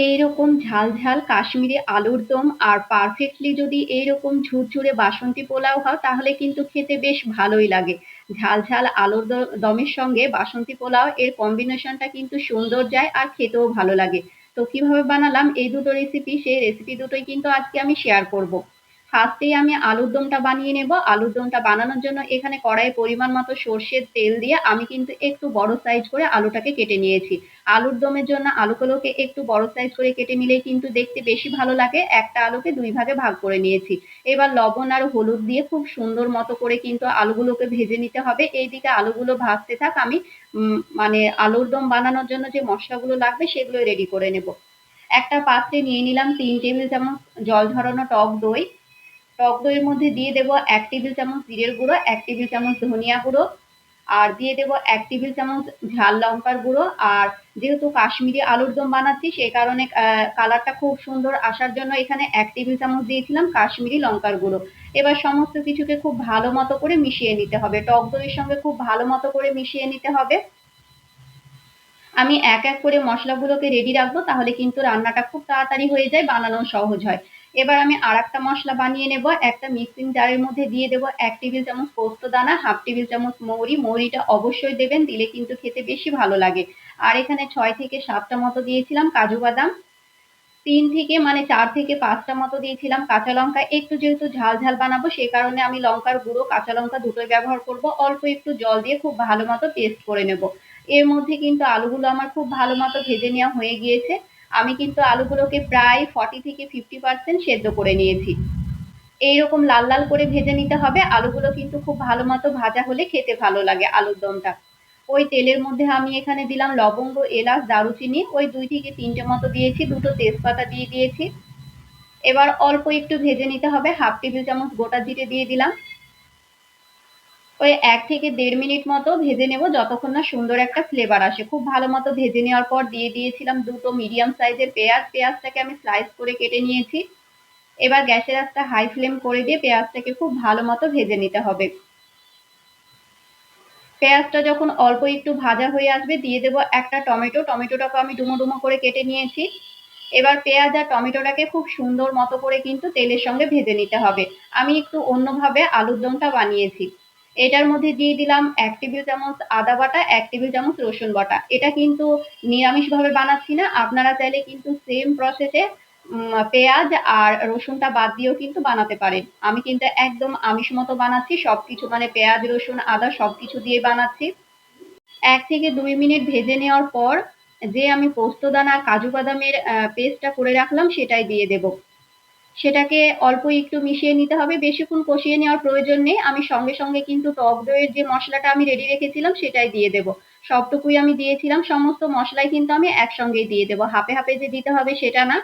এইরকম ঝাল ঝাল কাশ্মীরি আলুর দম আর পারফেক্টলি যদি এইরকম ঝুরঝুরে বাসন্তী পোলাও হয় তাহলে কিন্তু খেতে বেশ ভালোই লাগে। ঝাল ঝাল আলুর দমের সঙ্গে বাসন্তী পোলাও এর কম্বিনেশনটা কিন্তু সুন্দর যায় আর খেতেও ভালো লাগে। তো কীভাবে বানালাম? এই দুটো রেসিপি সেই রেসিপি দুটোই কিন্তু আজকে আমি শেয়ার করব। ফার্স্টেই আমি আলুর দমটা বানিয়ে নেব। আলুর দমটা বানানোর জন্য এখানে কড়াইয়ে পরিমাণ মতো সর্ষের তেল দিয়ে আমি কিন্তু একটু বড় সাইজ করে আলুটাকে কেটে নিয়েছি। আলুর দমের জন্য আলুগুলোকে একটু বড় সাইজ করে কেটে নিলেই কিন্তু দেখতে বেশি ভালো লাগে। একটা আলুকে দুই ভাগে ভাগ করে নিয়েছি। এবার লবণ আর হলুদ দিয়ে খুব সুন্দর মতো করে কিন্তু আলুগুলোকে ভেজে নিতে হবে। এইদিকে আলুগুলো ভাজতে থাক আমি মানে আলুর দম বানানোর জন্য যে মশলাগুলো লাগবে সেগুলো রেডি করে নেব। একটা পাত্রে নিয়ে নিলাম তিন টেবিল চামচ জল ঝরানো টক দই। টক দইয়ের মধ্যে দিয়ে দেবো এক টেবিল চামচ জিরের গুঁড়ো, এক টেবিল চামচ ধনিয়া গুঁড়ো, আর দিয়ে দেবো এক টেবিল চামচ ঝাল লঙ্কার গুঁড়ো। আর যেহেতু কাশ্মীরি আলুর দম বানাচ্ছি সেই কারণে কালারটা খুব সুন্দর আসার জন্য এখানে এক টেবিল চামচ দিয়েছিলাম কাশ্মীরি লঙ্কার গুঁড়ো। এবার সমস্ত কিছুকে খুব ভালো মতো করে মিশিয়ে নিতে হবে। টক দইয়ের সঙ্গে খুব ভালো মতো করে মিশিয়ে নিতে হবে। আমি এক এক করে মশলাগুলোকে রেডি রাখব, তাহলে কিন্তু রান্নাটা খুব তাড়াতাড়ি হয়ে যায় বানানো সহজ হয়। এবার আমি আর একটা মশলা বানিয়ে নেব, একটা মিক্সিং জারের মধ্যে দিয়ে দেবো এক টেবিল চামচ পোস্ত দানা, হাফ টেবিল চামচ মৌরি, মৌরিটা অবশ্যই দেবেন, দিলে কিন্তু খেতে বেশি ভালো লাগে। আর এখানে ছয় থেকে সাতটা মতো দিয়েছিলাম কাজু বাদাম, তিন থেকে মানে চার থেকে পাঁচটা মতো দিয়েছিলাম কাঁচা লঙ্কা, একটু যেহেতু ঝাল ঝাল বানাবো সেই কারণে আমি লঙ্কার গুঁড়ো, কাঁচা লঙ্কা দুটোই ব্যবহার করব, অল্প একটু জল দিয়ে খুব ভালো মতো পেস্ট করে নেব। এর মধ্যে কিন্তু আলুগুলো আমার খুব ভালো মতো ভেজে নেওয়া হয়ে গিয়েছে। আমি কিন্তু আলুগুলোকে প্রায় ফর্টি থেকে ফিফটি পার্সেন্ট সেদ্ধ করে নিয়েছি। এইরকম লাল লাল করে ভেজে নিতে হবে। আলুগুলো কিন্তু খুব ভালো মতো ভাজা হলে খেতে ভালো লাগে আলুর দমটা। ওই তেলের মধ্যে আমি এখানে দিলাম লবঙ্গ, এলাচ, দারুচিনি, ওই দুই থেকে তিনটে মতো দিয়েছি, দুটো তেজপাতা দিয়ে দিয়েছি। এবার অল্প একটু ভেজে নিতে হবে। হাফ টেবিল চামচ গোটা জিরে দিয়ে দিলাম। ওই এক থেকে দেড় মিনিট মতো ভেজে নেব যতক্ষণ না সুন্দর একটা ফ্লেভার আসে। খুব ভালো মতো ভেজে নেওয়ার পর দিয়ে দিয়েছিলাম দুটো মিডিয়াম সাইজের পেঁয়াজ। পেঁয়াজটাকে আমি স্লাইস করে কেটে নিয়েছি। এবার গ্যাসের আঁচটা হাই ফ্লেম করে দিয়ে পেঁয়াজটাকে খুব ভালো মতো ভেজে নিতে হবে। পেঁয়াজটা যখন অল্প একটু ভাজা হয়ে আসবে দিয়ে দেব একটা টমেটো। টমেটোটাকে আমি ডুমো ডুমো করে কেটে নিয়েছি। এবার পেঁয়াজ আর টমেটোটাকে খুব সুন্দর মতো করে কিন্তু তেলের সঙ্গে ভেজে নিতে হবে। আমি একটু অন্যভাবে আলুর দমটা বানিয়েছি। এটার মধ্যে দিয়ে দিলাম এক টেবিল চামচ আদা বাটা, এক টেবিল চামচ রসুন বাটা। এটা কিন্তু নিরামিষভাবে বানাচ্ছি না, আপনারা চাইলে কিন্তু সেম প্রসেসে পেঁয়াজ আর রসুনটা বাদ দিয়েও কিন্তু বানাতে পারেন। আমি কিন্তু একদম আমিষ মতো বানাচ্ছি সব কিছু মানে পেঁয়াজ, রসুন, আদা সব কিছু দিয়ে বানাচ্ছি। এক থেকে দুই মিনিট ভেজে নেওয়ার পর যে আমি পোস্তদানা, কাজু বাদামের পেস্টটা করে রাখলাম, সেটাই দিয়ে দেবো। সেটাকে অল্প একটু মিশিয়ে নিতে হবে, বেশিক্ষণ কষিয়ে নেওয়ার প্রয়োজন নেই। আমি সঙ্গে সঙ্গে কিন্তু টক দইয়ের যে মশলাটা আমি রেডি রেখেছিলাম সেটাই দিয়ে দেবো। সবটুকুই আমি দিয়েছিলাম, সমস্ত মশলাই কিন্তু আমি একসঙ্গেই দিয়ে দেবো। হাফে হাফে যে দিতে হবে সেটা না।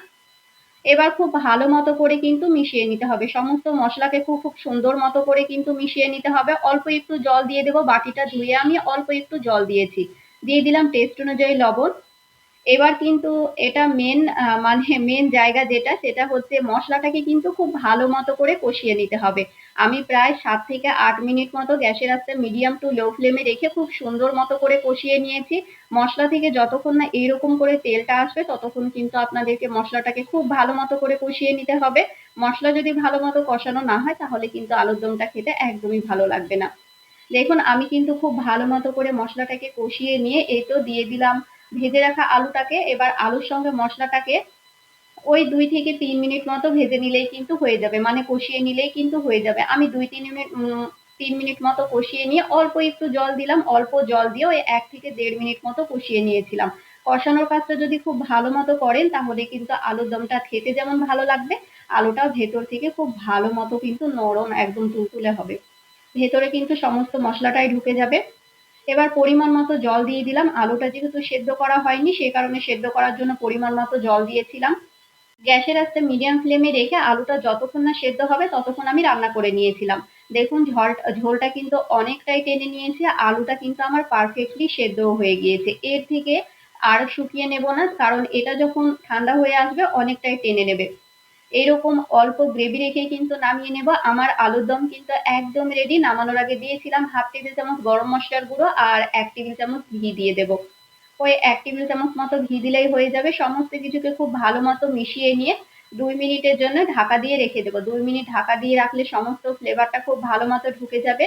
এবার খুব ভালো মতো করে কিন্তু মিশিয়ে নিতে হবে। সমস্ত মশলাকে খুব খুব সুন্দর মতো করে কিন্তু মিশিয়ে নিতে হবে। অল্প একটু জল দিয়ে দেবো, বাটিটা ধুয়ে আমি অল্প একটু জল দিয়েছি। দিয়ে দিলাম টেস্ট অনুযায়ী লবণ। এবার কিন্তু এটা মেন মানে মেন জায়গা যেটা, সেটা হচ্ছে মশলাটাকে কিন্তু খুব ভালো মতো করে কষিয়ে নিতে হবে। আমি প্রায় সাত থেকে আট মিনিট মতো গ্যাসের আস্তে মিডিয়াম টু লো ফ্লেমে রেখে খুব সুন্দর মতো করে কষিয়ে নিয়েছি। মশলা থেকে যতক্ষণ না এইরকম করে তেলটা আসবে, ততক্ষণ কিন্তু আপনাদেরকে মশলাটাকে খুব ভালো মতো করে কষিয়ে নিতে হবে। মশলা যদি ভালো মতো কষানো না হয়, তাহলে কিন্তু আলুর দমটা খেতে একদমই ভালো লাগবে না। দেখুন, আমি কিন্তু খুব ভালো মতো করে মশলাটাকে কষিয়ে নিয়ে এই তো দিয়ে দিলাম। ভেজে রাখা আলুটাকে, এবার আলুর সঙ্গে মশলাটাকে ওই দুই থেকে তিন মিনিট মতো ভেজে নিলেই কিন্তু হয়ে যাবে। মানে কষিয়ে নিলেই কিন্তু হয়ে যাবে। আমি দুই তিন মিনিট তিন মিনিট মতো কষিয়ে নিয়ে অল্প একটু জল দিলাম, অল্প জল দিয়ে ওই এক থেকে দেড় মিনিট মতো কষিয়ে নিয়েছিলাম। কষানোর কাজটা যদি খুব ভালো মতো করেন, তাহলে কিন্তু আলুর দমটা খেতে যেমন ভালো লাগবে, আলুটাও ভেতর থেকে খুব ভালো মতো কিন্তু নরম একদম তুলতুলে হবে। ভেতরে কিন্তু সমস্ত মশলাটাই ঢুকে যাবে। এবার পরিমাণ মতো জল দিয়ে দিলাম। আলুটা যেহেতু সেদ্ধ করা হয়নি সেই কারণে সেদ্ধ করার জন্য পরিমাণ মতো জল দিয়েছিলাম। গ্যাসের আস্তে মিডিয়াম ফ্লেমে রেখে আলুটা যতক্ষণ না সেদ্ধ হবে, ততক্ষণ আমি রান্না করে নিয়েছিলাম। দেখুন, ঝল, ঝোলটা কিন্তু অনেকটাই টেনে নিয়েছে। আলুটা কিন্তু আমার পারফেক্টলি সেদ্ধও হয়ে গিয়েছে। এর থেকে আর শুকিয়ে নেব না, কারণ এটা যখন ঠান্ডা হয়ে আসবে, অনেকটাই টেনে নেবে। এরকম অল্প গ্রেভি রেখে কিন্তু নামিয়ে নেব। আমার আলুর দম কিন্তু একদম রেডি নামানোর আগে দিয়েছিলাম হাফ টেবিল চামচ গরম মশলার গুঁড়ো আর এক টেবিল চামচ ঘি দিয়ে দেব। ওই এক টেবিল চামচ মতো ঘি দিলেই হয়ে যাবে। সমস্ত কিছুকে খুব ভালো মতো মিশিয়ে নিয়ে দুই মিনিটের জন্য ঢাকা দিয়ে রেখে দেবো। দুই মিনিট ঢাকা দিয়ে রাখলে সমস্ত ফ্লেভারটা খুব ভালো মতো ঢুকে যাবে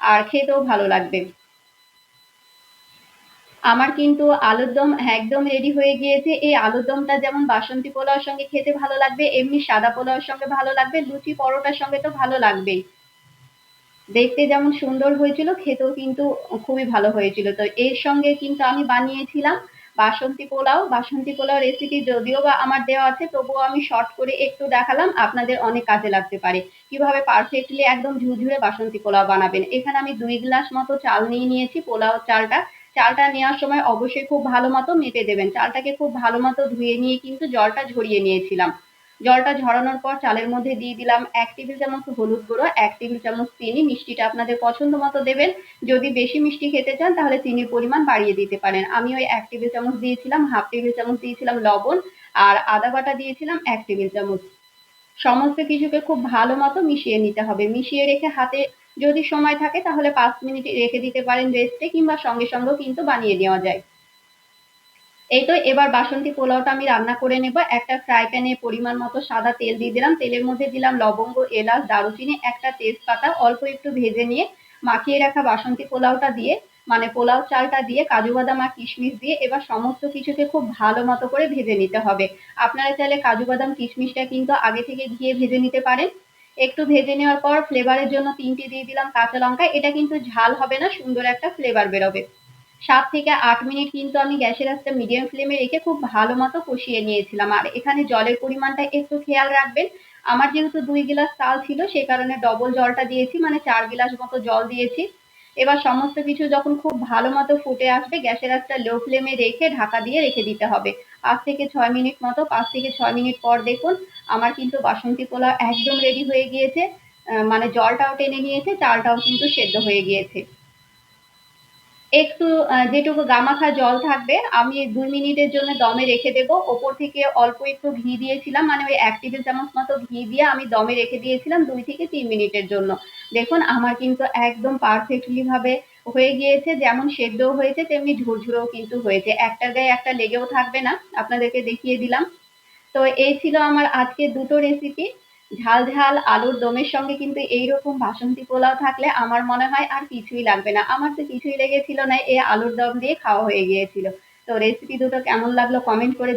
আর খেতেও ভালো লাগবে। আমার কিন্তু আলুর দম একদম রেডি হয়ে গিয়েছে। এই আলুর দমটা যেমন বাসন্তী পোলাওর সঙ্গে খেতে ভালো লাগবে, এমনি সাদা পোলাওর সঙ্গে ভালো লাগবে, লুচি পরোটার সঙ্গে তো ভালো লাগবেই। দেখতে যেমন সুন্দর হয়েছিল, খেতেও কিন্তু খুবই ভালো হয়েছিল। তো এর সঙ্গে কিন্তু আমি বানিয়েছিলাম বাসন্তী পোলাও। বাসন্তী পোলাও রেসিপি যদিও বা আমার দেওয়া আছে, তবুও আমি শর্ট করে একটু দেখালাম, আপনাদের অনেক কাজে লাগতে পারে। কীভাবে পারফেক্টলি একদম ঝুরঝুরে বাসন্তী পোলাও বানাবেন। এখানে আমি দুই গ্লাস মতো চাল নিয়ে নিয়েছি, পোলাও চালটা। চালটা নেওয়ার সময় অবশ্যই খুব ভালো মতো মেপে দেবেন। চালটাকে খুব ভালো মতো ধুয়ে নিয়ে কিন্তু জলটা ঝরিয়ে নিয়েছিলাম। জলটা ঝরানোর পর চালের মধ্যে দিয়ে দিলাম এক টেবিল চামচ হলুদ গুঁড়ো, এক টেবিল চামচ চিনি। মিষ্টিটা আপনাদের পছন্দ মতো দেবেন। যদি বেশি মিষ্টি খেতে চান তাহলে চিনির পরিমাণ বাড়িয়ে দিতে পারেন। আমি ওই এক টেবিল চামচ দিয়েছিলাম, হাফ টেবিল চামচ দিয়েছিলাম লবণ আর আদা বাটা দিয়েছিলাম এক টেবিল চামচ। সমস্ত কিছুকে খুব ভালো মতো মিশিয়ে নিতে হবে। মিশিয়ে রেখে হাতে যদি সময় থাকে তাহলে পাঁচ মিনিট রেখে দিতে পারেন রেস্টে কিংবা সঙ্গে সঙ্গেও কিন্তু বানিয়ে নেওয়া যায়। এই তো, এবার বাসন্তী পোলাওটা আমি রান্না করে নেব। একটা ফ্রাই প্যানে পরিমাণ মতো সাদা তেল দিয়ে দিলাম। তেলের মধ্যে দিলাম লবঙ্গ, এলাচ, দারুচিনি, একটা তেজপাতা, অল্প একটু ভেজে নিয়ে মাখিয়ে রাখা বাসন্তী পোলাওটা দিয়ে মানে পোলাও চালটা দিয়ে, কাজু বাদাম আর কিশমিশ দিয়ে এবার সমস্ত কিছুকে খুব ভালো মতো করে ভেজে নিতে হবে। আপনারা চাইলে কাজু বাদাম, কিশমিশটা কিন্তু আগে থেকে ঘিয়ে ভেজে নিতে পারেন। একটু ভেজে নেওয়ার পর ফ্লেভারের জন্য তিনটে দিয়ে দিলাম কাঁচা লঙ্কা। এটা কিন্তু ঝাল হবে না, সুন্দর একটা ফ্লেভার বেরোবে। সাত থেকে আট মিনিট কিন্তু আমি গ্যাসের আঁচটা মিডিয়াম ফ্লেমে রেখে খুব ভালো মতো কষিয়ে নিয়েছিলাম। আর এখানে জলের পরিমাণটা একটু খেয়াল রাখবেন। আমার যেহেতু দুই গ্লাস চাল ছিল সেই কারণে ডবল জলটা দিয়েছি মানে চার গ্লাস মতো জল দিয়েছি। এবার সমস্ত কিছু যখন খুব ভালো মতো ফুটে আসবে, গ্যাসের আঁচটা লো ফ্লেমে রেখে ঢাকা দিয়ে রেখে দিতে হবে। পাঁচ থেকে ছয় মিনিট মতো, পাঁচ থেকে ছয় মিনিট পর দেখুন, আমার কিন্তু বাসন্তী পোলাও একদম রেডি হয়ে গিয়েছে। মানে জলটাও টেনে নিয়েছে, চালটাও কিন্তু সেদ্ধ হয়ে গিয়েছে। একটু যেটুকু গামাখা জল থাকবে, আমি দুই মিনিটের জন্য দমে রেখে দেবো। ওপর থেকে অল্প একটু ঘি দিয়েছিলাম মানে ওই এক টেবিল চামচ মতো ঘি দিয়ে আমি দমে রেখে দিয়েছিলাম দুই থেকে তিন মিনিটের জন্য। দেখুন, আমার কিন্তু একদম পারফেক্টলি ভাবে হয়ে গিয়েছে, যেমন সেদ্ধও হয়েছে, তেমনি ঝুরঝুরেও কিন্তু হয়েছে। একটা গায়ে একটা লেগেও থাকবে না, আপনাদেরকে দেখিয়ে দিলাম। তো এই ছিল আমার আজকে দুটো রেসিপি ঝাল ঝাল আলুর দমের সঙ্গে কিন্তু এইরকম বাসন্তী পোলাও থাকলে আমার মনে হয় আর কিছুই লাগবে না। আমার তো কিছুই লেগেছিল না, এই আলুর দম দিয়ে খাওয়া হয়ে গিয়েছিল। তো রেসিপি দুটো কেমন লাগল কমেন্ট করে